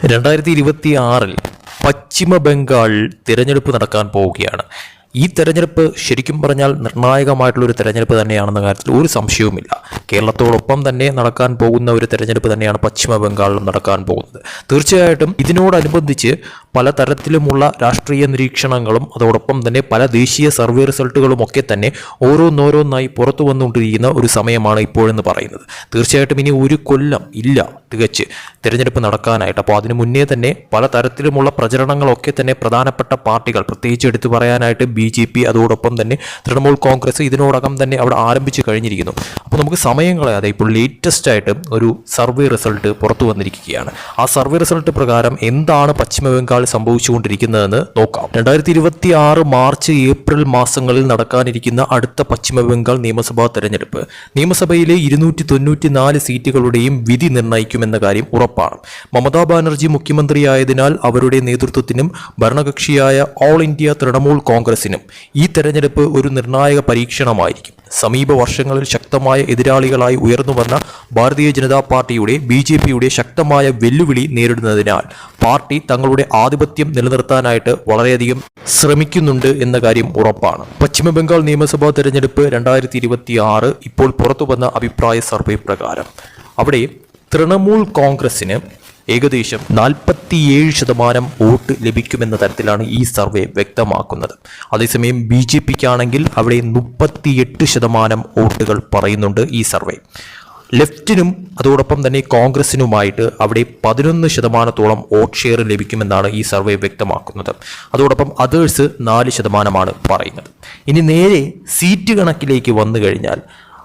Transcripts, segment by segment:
രണ്ടായിരത്തി ഇരുപത്തി ആറിൽ പശ്ചിമ ബംഗാൾ തിരഞ്ഞെടുപ്പ് നടക്കാൻ പോവുകയാണ്. ഈ തെരഞ്ഞെടുപ്പ് ശരിക്കും പറഞ്ഞാൽ നിർണായകമായിട്ടുള്ള ഒരു തെരഞ്ഞെടുപ്പ് തന്നെയാണെന്ന കാര്യത്തിൽ ഒരു സംശയവുമില്ല. കേരളത്തോടൊപ്പം തന്നെ നടക്കാൻ പോകുന്ന ഒരു തെരഞ്ഞെടുപ്പ് തന്നെയാണ് പശ്ചിമ ബംഗാളിലും നടക്കാൻ പോകുന്നത്. തീർച്ചയായിട്ടും ഇതിനോടനുബന്ധിച്ച് പല തരത്തിലുമുള്ള രാഷ്ട്രീയ നിരീക്ഷണങ്ങളും അതോടൊപ്പം തന്നെ പല ദേശീയ സർവേ റിസൾട്ടുകളും ഒക്കെ തന്നെ ഓരോന്നോരോന്നായി പുറത്തു വന്നുകൊണ്ടിരിക്കുന്ന ഒരു സമയമാണ് ഇപ്പോഴെന്ന് പറയുന്നത്. തീർച്ചയായിട്ടും ഇനി ഒരു കൊല്ലം ഇല്ല തികച്ച് തിരഞ്ഞെടുപ്പ് നടക്കാനായിട്ട്. അപ്പോൾ അതിനു മുന്നേ തന്നെ പലതരത്തിലുമുള്ള പ്രചരണങ്ങളൊക്കെ തന്നെ പ്രധാനപ്പെട്ട പാർട്ടികൾ പ്രത്യേകിച്ച് എടുത്തു പറയാനായിട്ട് ബി ജെ പി അതോടൊപ്പം തന്നെ തൃണമൂൽ കോൺഗ്രസ് ഇതിനോടകം തന്നെ അവിടെ ആരംഭിച്ചു കഴിഞ്ഞിരിക്കുന്നു. അപ്പോൾ നമുക്ക് സമയം കളയാതെ ഇപ്പോൾ ലേറ്റസ്റ്റ് ആയിട്ട് ഒരു സർവേ റിസൾട്ട് പുറത്തു വന്നിരിക്കുകയാണ്. ആ സർവേ റിസൾട്ട് പ്രകാരം എന്താണ് പശ്ചിമ ബംഗാൾ സംഭവിച്ചുകൊണ്ടിരിക്കുന്നതെന്ന് നോക്കാം. രണ്ടായിരത്തി ഇരുപത്തി ആറ് മാർച്ച് ഏപ്രിൽ മാസങ്ങളിൽ നടക്കാനിരിക്കുന്ന അടുത്ത പശ്ചിമ ബംഗാൾ നിയമസഭാ തെരഞ്ഞെടുപ്പ്. നിയമസഭയിലെ ഇരുന്നൂറ്റി തൊണ്ണൂറ്റി നാല് സീറ്റുകളുടെയും വിധി നിർണയിക്കുമെന്ന കാര്യം ഉറപ്പാണ്. മമതാ ബാനർജി മുഖ്യമന്ത്രിയായതിനാൽ അവരുടെ നേതൃത്വത്തിനും ഭരണകക്ഷിയായ ഓൾ ഇന്ത്യ തൃണമൂൽ കോൺഗ്രസിനും ഈ തെരഞ്ഞെടുപ്പ് ഒരു നിർണായക പരീക്ഷണമായിരിക്കും. സമീപ വർഷങ്ങളിൽ ശക്തമായ എതിരാളികളായി ഉയർന്നു വന്ന ഭാരതീയ ജനതാ പാർട്ടിയുടെ ബി ജെ പിയുടെ ശക്തമായ വെല്ലുവിളി നേരിടുന്നതിനാൽ പാർട്ടി തങ്ങളുടെ ആധിപത്യം നിലനിർത്താനായിട്ട് വളരെയധികം ശ്രമിക്കുന്നുണ്ട് എന്ന കാര്യം ഉറപ്പാണ്. പശ്ചിമബംഗാൾ നിയമസഭാ തെരഞ്ഞെടുപ്പ് രണ്ടായിരത്തി ഇരുപത്തി ആറ് ഇപ്പോൾ പുറത്തു വന്ന അഭിപ്രായ സർവേ പ്രകാരം. അവിടെ തൃണമൂൽ കോൺഗ്രസിന് ഏകദേശം നാൽപ്പത്തിയേഴ് ശതമാനം വോട്ട് ലഭിക്കുമെന്ന തരത്തിലാണ് ഈ സർവേ വ്യക്തമാക്കുന്നത്. അതേസമയം ബി ജെ പിക്കാണെങ്കിൽ അവിടെ മുപ്പത്തിയെട്ട് ശതമാനം വോട്ടുകൾ പറയുന്നുണ്ട് ഈ സർവേ. ലെഫ്റ്റിനും അതോടൊപ്പം തന്നെ കോൺഗ്രസിനുമായിട്ട് അവിടെ പതിനൊന്ന് ശതമാനത്തോളം വോട്ട് ഷെയർ ലഭിക്കുമെന്നാണ് ഈ സർവേ വ്യക്തമാക്കുന്നത്. അതോടൊപ്പം അതേഴ്സ് നാല് ശതമാനമാണ് പറയുന്നത്. ഇനി നേരെ സീറ്റ് കണക്കിലേക്ക് വന്നു കഴിഞ്ഞാൽ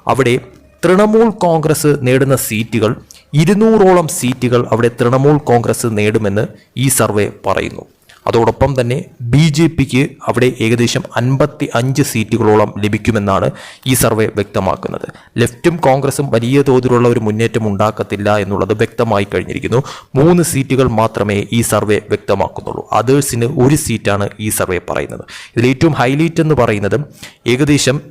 അവിടെ തൃണമൂൽ കോൺഗ്രസ് നേടുന്ന സീറ്റുകൾ ഇരുന്നൂറോളം സീറ്റുകൾ അവിടെ തൃണമൂൽ കോൺഗ്രസ് നേടുമെന്ന് ഈ സർവേ പറയുന്നു. അതോടൊപ്പം തന്നെ ബി ജെ പിക്ക് അവിടെ ഏകദേശം അൻപത്തി അഞ്ച് സീറ്റുകളോളം ലഭിക്കുമെന്നാണ് ഈ സർവേ വ്യക്തമാക്കുന്നത്. ലെഫ്റ്റും കോൺഗ്രസും വലിയ തോതിലുള്ള ഒരു മുന്നേറ്റം ഉണ്ടാക്കത്തില്ല എന്നുള്ളത് വ്യക്തമായി കഴിഞ്ഞിരിക്കുന്നു. മൂന്ന് സീറ്റുകൾ മാത്രമേ ഈ സർവേ വ്യക്തമാക്കുന്നുള്ളൂ. അതേഴ്സിന് ഒരു സീറ്റാണ് ഈ സർവേ പറയുന്നത്. ഇതിൽ ഏറ്റവും ഹൈലൈറ്റ് എന്ന് പറയുന്നത് ഏകദേശം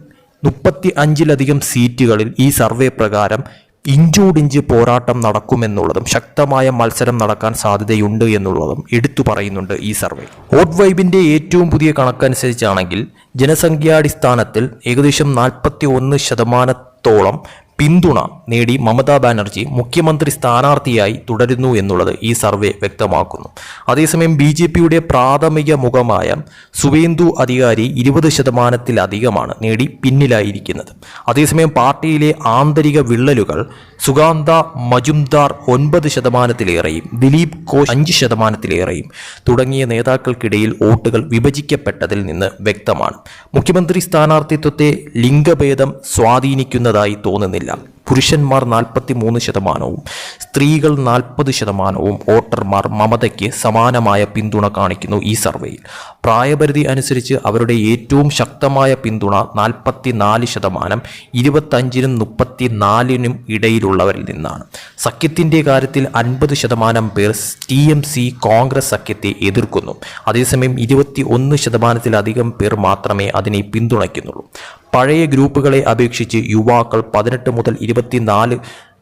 മുപ്പത്തി അഞ്ചിലധികം സീറ്റുകളിൽ ഈ സർവേ പ്രകാരം ഇഞ്ചോടിഞ്ച് പോരാട്ടം നടക്കുമെന്നുള്ളതും ശക്തമായ മത്സരം നടക്കാൻ സാധ്യതയുണ്ട് എന്നുള്ളതും എടുത്തു പറയുന്നുണ്ട് ഈ സർവേ. വോട്ട് വൈബിന്റെ ഏറ്റവും പുതിയ കണക്കനുസരിച്ചാണെങ്കിൽ ജനസംഖ്യാടിസ്ഥാനത്തിൽ ഏകദേശം നാൽപ്പത്തി ഒന്ന് ശതമാനത്തോളം പിന്തുണ നേടി മമതാ ബാനർജി മുഖ്യമന്ത്രി സ്ഥാനാർത്ഥിയായി തുടരുന്നു എന്നുള്ളത് ഈ സർവേ വ്യക്തമാക്കുന്നു. അതേസമയം ബി ജെ പിയുടെ പ്രാഥമിക മുഖമായ സുവേന്ദു അധികാരി ഇരുപത് ശതമാനത്തിലധികമാണ് നേടി പിന്നിലായിരിക്കുന്നത്. അതേസമയം പാർട്ടിയിലെ ആന്തരിക വിള്ളലുകൾ സുഗാന്ത മജുംദാർ ഒൻപത് ശതമാനത്തിലേറെയും ദിലീപ് ഘോഷ് അഞ്ച് ശതമാനത്തിലേറെയും തുടങ്ങിയ നേതാക്കൾക്കിടയിൽ വോട്ടുകൾ വിഭജിക്കപ്പെട്ടതിൽ നിന്ന് വ്യക്തമാണ്. മുഖ്യമന്ത്രി സ്ഥാനാർത്ഥിത്വത്തെ ലിംഗഭേദം സ്വാധീനിക്കുന്നതായി തോന്നുന്നില്ല. പുരുഷന്മാർ നാൽപ്പത്തി മൂന്ന് ശതമാനവും സ്ത്രീകൾ നാൽപ്പത് ശതമാനവും വോട്ടർമാർ മമതയ്ക്ക് സമാനമായ പിന്തുണ കാണിക്കുന്നു ഈ സർവേയിൽ. പ്രായപരിധി അനുസരിച്ച് അവരുടെ ഏറ്റവും ശക്തമായ പിന്തുണ നാൽപ്പത്തി നാല് ശതമാനം ഇരുപത്തഞ്ചിനും മുപ്പത്തി നാലിനും ഇടയിലുള്ളവരിൽ നിന്നാണ്. സഖ്യത്തിന്റെ കാര്യത്തിൽ അൻപത് ശതമാനം പേർ ടി എം സി കോൺഗ്രസ് സഖ്യത്തെ എതിർക്കുന്നു. അതേസമയം ഇരുപത്തി ഒന്ന് ശതമാനത്തിലധികം പേർ മാത്രമേ അതിനെ പിന്തുണയ്ക്കുന്നുള്ളൂ. പഴയ ഗ്രൂപ്പുകളെ അപേക്ഷിച്ച് യുവാക്കൾ പതിനെട്ട് മുതൽ ഇരുപത്തിനാല്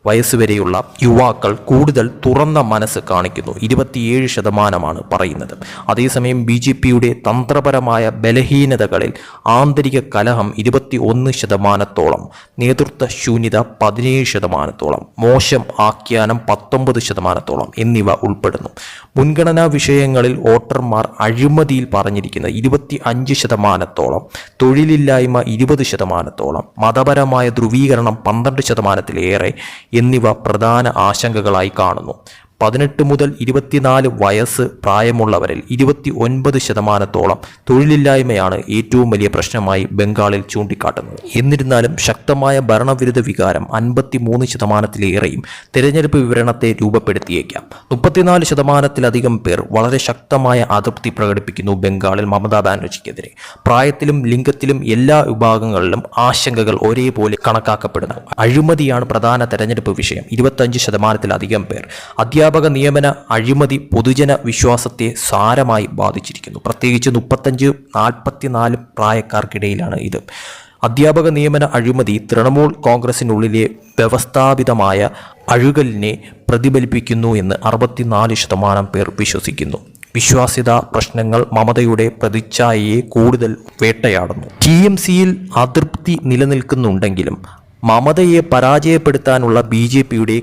വയസ്സ് വരെയുള്ള യുവാക്കൾ കൂടുതൽ തുറന്ന മനസ്സ് കാണിക്കുന്നു. ഇരുപത്തിയേഴ് ശതമാനമാണ് പറയുന്നത്. അതേസമയം ബി ജെ പിയുടെ തന്ത്രപരമായ ബലഹീനതകളിൽ ആന്തരിക കലഹം ഇരുപത്തി ഒന്ന് ശതമാനത്തോളം നേതൃത്വ ശൂന്യത പതിനേഴ് ശതമാനത്തോളം മോശം ആഖ്യാനം പത്തൊമ്പത് ശതമാനത്തോളം എന്നിവ ഉൾപ്പെടുന്നു. മുൻഗണനാ വിഷയങ്ങളിൽ വോട്ടർമാർ അഴിമതിയിൽ പറഞ്ഞിരിക്കുന്നത് ഇരുപത്തി അഞ്ച് ശതമാനത്തോളം തൊഴിലില്ലായ്മ ഇരുപത് ശതമാനത്തോളം മതപരമായ ധ്രുവീകരണം പന്ത്രണ്ട് ശതമാനത്തിലേറെ എന്നിവ പ്രധാന ആശങ്കകളായി കാണുന്നു. പതിനെട്ട് മുതൽ ഇരുപത്തിനാല് വയസ്സ് പ്രായമുള്ളവരിൽ ഇരുപത്തി ഒൻപത് ശതമാനത്തോളം തൊഴിലില്ലായ്മയാണ് ഏറ്റവും വലിയ പ്രശ്നമായി ബംഗാളിൽ ചൂണ്ടിക്കാട്ടുന്നത്. എന്നിരുന്നാലും ശക്തമായ ഭരണവിരുദ്ധ വികാരം അൻപത്തി മൂന്ന് ശതമാനത്തിലേറെയും തിരഞ്ഞെടുപ്പ് വിവരണത്തെ രൂപപ്പെടുത്തിയേക്കാം. മുപ്പത്തിനാല് ശതമാനത്തിലധികം പേർ വളരെ ശക്തമായ അതൃപ്തി പ്രകടിപ്പിക്കുന്നു ബംഗാളിൽ മമതാ ബാനർജിക്കെതിരെ. പ്രായത്തിലും ലിംഗത്തിലും എല്ലാ വിഭാഗങ്ങളിലും ആശങ്കകൾ ഒരേപോലെ കണക്കാക്കപ്പെടുന്നു. അഴിമതിയാണ് പ്രധാന തെരഞ്ഞെടുപ്പ് വിഷയം. ഇരുപത്തഞ്ച് ശതമാനത്തിലധികം പേർ അധ്യാപക നിയമന അഴിമതി പൊതുജന വിശ്വാസത്തെ സാരമായി ബാധിച്ചിരിക്കുന്നു. പ്രത്യേകിച്ച് മുപ്പത്തഞ്ച് നാൽപ്പത്തിനാല് പ്രായക്കാർക്കിടയിലാണ് ഇത്. അധ്യാപക നിയമന അഴിമതി തൃണമൂൽ കോൺഗ്രസിനുള്ളിലെ വ്യവസ്ഥാപിതമായ അഴുകലിനെ പ്രതിഫലിപ്പിക്കുന്നു എന്ന് അറുപത്തിനാല് ശതമാനം പേർ വിശ്വസിക്കുന്നു. വിശ്വാസ്യത പ്രശ്നങ്ങൾ മമതയുടെ പ്രതിച്ഛായയെ കൂടുതൽ വേട്ടയാടുന്നു. ടി എം സിയിൽ അതൃപ്തി നിലനിൽക്കുന്നുണ്ടെങ്കിലും മമതയെ പരാജയപ്പെടുത്താനുള്ള ബി ജെ പിയുടെ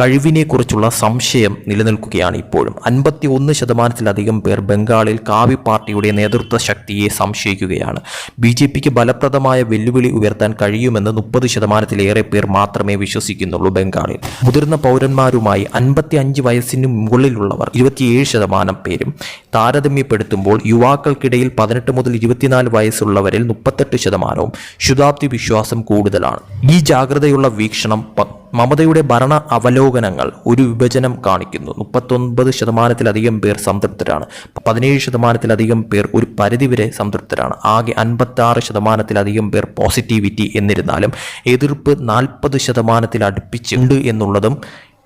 കഴിവിനെക്കുറിച്ചുള്ള സംശയം നിലനിൽക്കുകയാണ് ഇപ്പോഴും അൻപത്തി ഒന്ന് ശതമാനത്തിലധികം പേർ ബംഗാളിൽ കാവി പാർട്ടിയുടെ നേതൃത്വ ശക്തിയെ സംശയിക്കുകയാണ്. ബി ജെ പിക്ക് ഫലപ്രദമായ വെല്ലുവിളി ഉയർത്താൻ കഴിയുമെന്ന് മുപ്പത് ശതമാനത്തിലേറെ പേർ മാത്രമേ വിശ്വസിക്കുന്നുള്ളൂ ബംഗാളിൽ. മുതിർന്ന പൗരന്മാരുമായി അൻപത്തി അഞ്ച് വയസ്സിന് മുകളിലുള്ളവർ ഇരുപത്തിയേഴ് ശതമാനം പേരും താരതമ്യപ്പെടുത്തുമ്പോൾ യുവാക്കൾക്കിടയിൽ പതിനെട്ട് മുതൽ ഇരുപത്തിനാല് വയസ്സുള്ളവരിൽ മുപ്പത്തെട്ട് ശതമാനവും ശുതാബ്ദി വിശ്വാസം കൂടുതലാണ് ജാഗ്രതയുള്ള വീക്ഷണം മമതയുടെ ഭരണ അവലോകനങ്ങൾ ഒരു വിഭജനം കാണിക്കുന്നു. മുപ്പത്തൊൻപത് ശതമാനത്തിലധികം പേർ സംതൃപ്തരാണ്. പതിനേഴ് ശതമാനത്തിലധികം പേർ ഒരു പരിധിവരെ സംതൃപ്തരാണ്. ആകെ അൻപത്തി ആറ് ശതമാനത്തിലധികം പേർ പോസിറ്റിവിറ്റി എന്നിരുന്നാലും എതിർപ്പ് നാൽപ്പത് ശതമാനത്തിൽ അടുപ്പിച്ചുണ്ട് എന്നുള്ളതും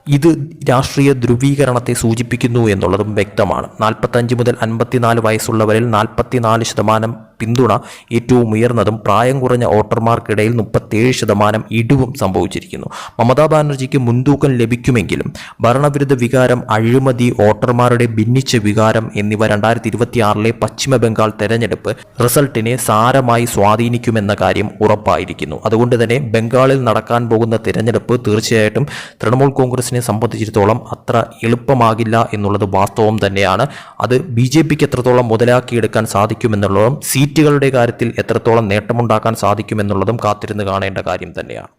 ഇത് രാഷ്ട്രീയ ധ്രുവീകരണത്തെ സൂചിപ്പിക്കുന്നു എന്നുള്ളതും വ്യക്തമാണ്. നാൽപ്പത്തഞ്ച് മുതൽ അൻപത്തിനാല് വയസ്സുള്ളവരിൽ നാൽപ്പത്തിനാല് ശതമാനം പിന്തുണ ഏറ്റവും ഉയർന്നതും പ്രായം കുറഞ്ഞ വോട്ടർമാർക്കിടയിൽ മുപ്പത്തേഴ് ശതമാനം ഇടിവും സംഭവിച്ചിരിക്കുന്നു. മമതാ ബാനർജിക്ക് മുൻതൂക്കം ലഭിക്കുമെങ്കിലും ഭരണവിരുദ്ധ വികാരം അഴിമതി വോട്ടർമാരുടെ ഭിന്നിച്ച വികാരം എന്നിവ രണ്ടായിരത്തി ഇരുപത്തിയാറിലെ പശ്ചിമ ബംഗാൾ തെരഞ്ഞെടുപ്പ് റിസൾട്ടിനെ സാരമായി സ്വാധീനിക്കുമെന്ന കാര്യം ഉറപ്പായിരിക്കുന്നു. അതുകൊണ്ട് തന്നെ ബംഗാളിൽ നടക്കാൻ പോകുന്ന തിരഞ്ഞെടുപ്പ് തീർച്ചയായിട്ടും തൃണമൂൽ കോൺഗ്രസിനെ സംബന്ധിച്ചിടത്തോളം അത്ര എളുപ്പമാകില്ല എന്നുള്ളത് വാസ്തവം തന്നെയാണ്. അത് ബി ജെ പിക്ക് എത്രത്തോളം മുതലാക്കിയെടുക്കാൻ സാധിക്കുമെന്നുള്ളതും സീറ്റുകളുടെ കാര്യത്തിൽ എത്രത്തോളം നേട്ടമുണ്ടാക്കാൻ സാധിക്കുമെന്നുള്ളതും കാത്തിരുന്ന് കാണേണ്ട കാര്യം തന്നെയാണ്.